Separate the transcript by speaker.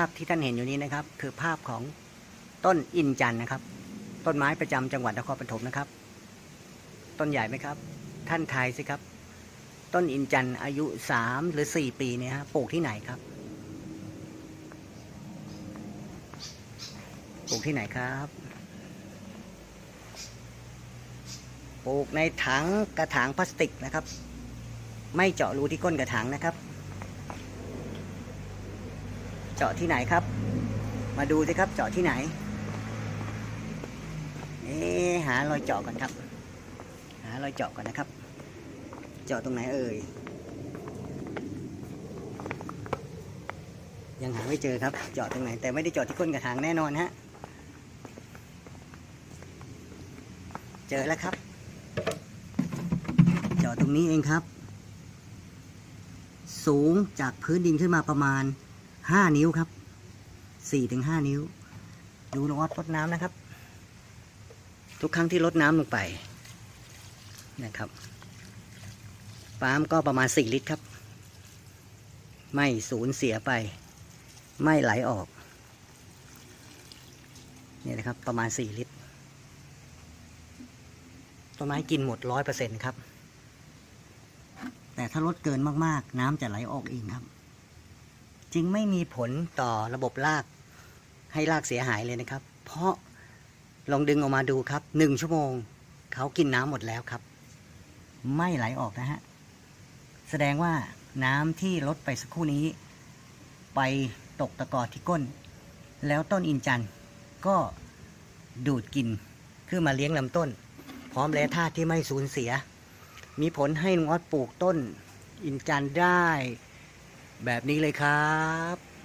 Speaker 1: าพที่ท่านเห็นอยู่นี้นะครับ คือภาพของต้นอินจันนะครับ ต้นไม้ประจำจังหวัดนครปฐมนะครับ ต้นใหญ่ไหมครับ ท่านทายสิครับ ต้นอินจันอายุสามหรือสี่ปีเนี่ยฮะปลูกที่ไหนครับปลูกที่ไหนครับปลูกในถังกระถางพลาสติกนะครับ ไม่เจาะรูที่ก้นกระถางนะครับ เจาะที่ไหนครับ มาดูสิครับ เจาะที่ไหนเอ๊หารอยเจาะก่อนครับ หารอยเจาะก่อนนะครับ เจาะตรงไหนเอ่ยยังหาไม่เจอครับ เจาะตรงไหน แต่ไม่ได้เจาะที่ก้นกระถางแน่นอนฮะเจอแล้วครับ เจาะตรงนี้เองครับ สูงจากพื้นดินขึ้นมาประมาณ 5นิ้วครับ4-5ถึง5นิ้ว ดูนวัดรดน้ำนะครับ ทุกครั้งที่รดน้ำลงไปนะครับปาล์มก็ประมาณ4ลิตรครับ ไม่สูญเสียไป ไม่ไหลออกนี่นะครับประมาณ4ลิตรต้นไม้กินหมดร้อยเปอร์เซ็นครับ แต่ถ้าลดเกินมากๆ น้ำจะไหลออกเองครับ จึงไม่มีผลต่อระบบราก ให้รากเสียหายเลยนะครับ เพราะลองดึงออกมาดูครับหนึ่งชั่วโมง เขากินน้ำหมดแล้วครับ ไม่ไหลออกนะฮะ แสดงว่าน้ำที่ลดไปสักครู่นี้ ไปตกตะกอที่ก้น แล้วต้นอินจันก็ดูดกินขึ้นมาเลี้ยงลำต้น พร้อมแร่ธาตุที่ไม่สูญเสีย มีผลให้ลุงอดปลูกต้นอินจันได้ แบบนี้เลยครับ